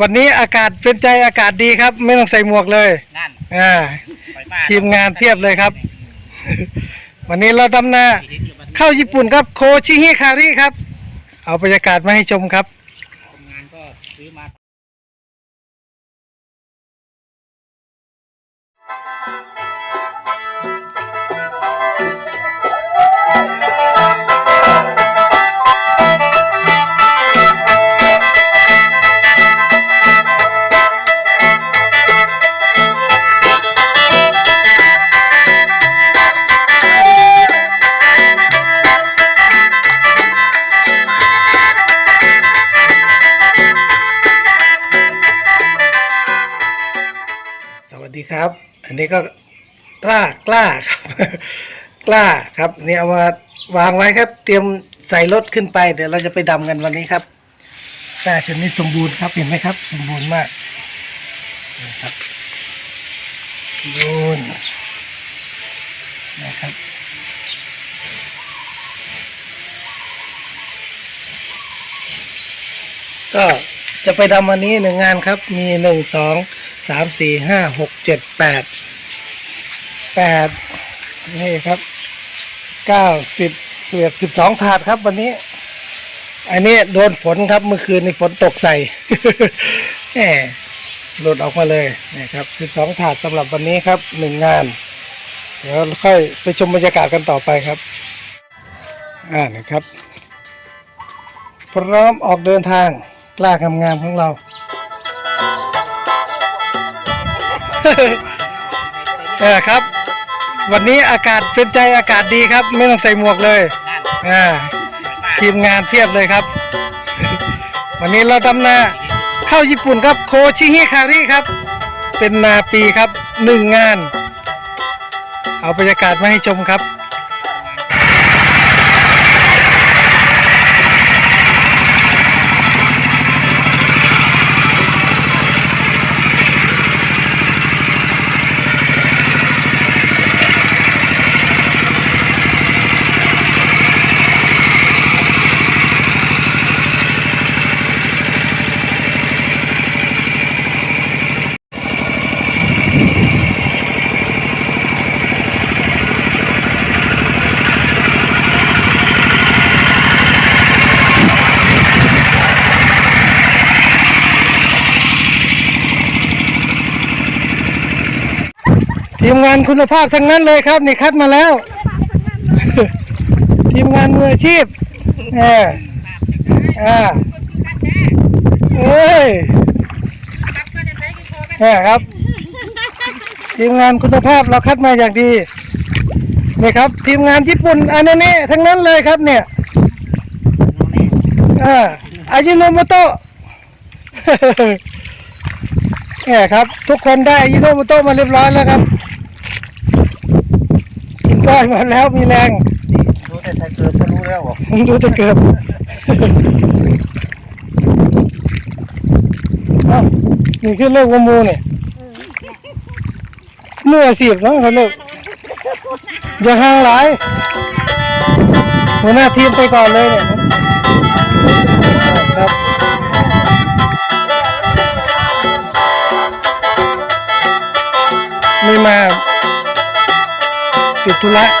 วันนี้อากาศเป็นใจอากาศดีครับ ไม่ต้องใส่หมวกเลยนั่นอ่าไปบ้นทีมงานเพียบเลยครับ วันนี้เราดำนาเข้าญี่ปุ่นครับโคชิฮิคาริครับ เอาบรรยากาศมาให้ชมครับ คนงานก็ซื้อมาสวั ครับ อันนี้ก็กล้ากล้าครับกล้าครับนี่เอามาวางไว้ครับ เตรียมใส่รถขึ้นไปเดี๋ยวเราจะไปดำกันวันนี้ครับกล้าชนิดสมบูรณ์ครับเห็นไหมครับ สมบูรณ์มากนะครับสมบูรณ์นะครับก็จะไปดำวันนี้หนึ่งงานครับ มีหนึ่งสอง สามสี่ห้าหกเจ็ดแปดแปดนี่ครับเก้าสิบเสียบสิบสองถาดครับวันนี้ อันนี้โดนฝนครับเมื่อคืนนี้ฝนตกใส่แหมหลุดออกมาเลยนี่ครับสิบสองถาดสำหรับวันนี้ครับหนึ่งงาน เดี๋ยวค่อยไปชมบรรยากาศกันต่อไปครับ อ่านะครับ พร้อมออกเดินทางกล้างามๆของเรา เออครับ วันนี้อากาศเป็นใจอากาศดีครับ ไม่ต้องใส่หมวกเลยนั่นอ่าไปบ้านทีมงานเพียบเลยครับ วันนี้เราดำนาเข้าญี่ปุ่นครับ โคชิฮิคาริครับ เป็นนาปีครับหนึ่งงาน เอาบรรยากาศมาให้ชมครับ ทีมงานคุณภาพทั้งนั้นเลยครับนี่คัดมาแล้ว ทีมงานมืออาชีพเอออ่าเอ้ยเนี่ยครับ ทีมงานคุณภาพเราคัดมาอย่างดีนี่ครับ ทีมงานญี่ปุ่นอันนี้ทั้งนั้นเลยครับเนี่ยอ่าอายุโนโมโตะเนี่ยครับ ทุกคนได้อายุโนโมโตะมาเรียบร้อยแล้วครับ กินก้อยมาแล้วมีแรงรู้แต่ใส่เกลือก็รู้แล้วบอกดูจะเกือบเอ้านี่คือเลิกวมูเนี่ยเมื่อสิบเนาะเขาเลิกอย่าห่างหลายหัวหน้าทีมไปก่อนเลยเนี่ยครับไม่มา ติดธุระเ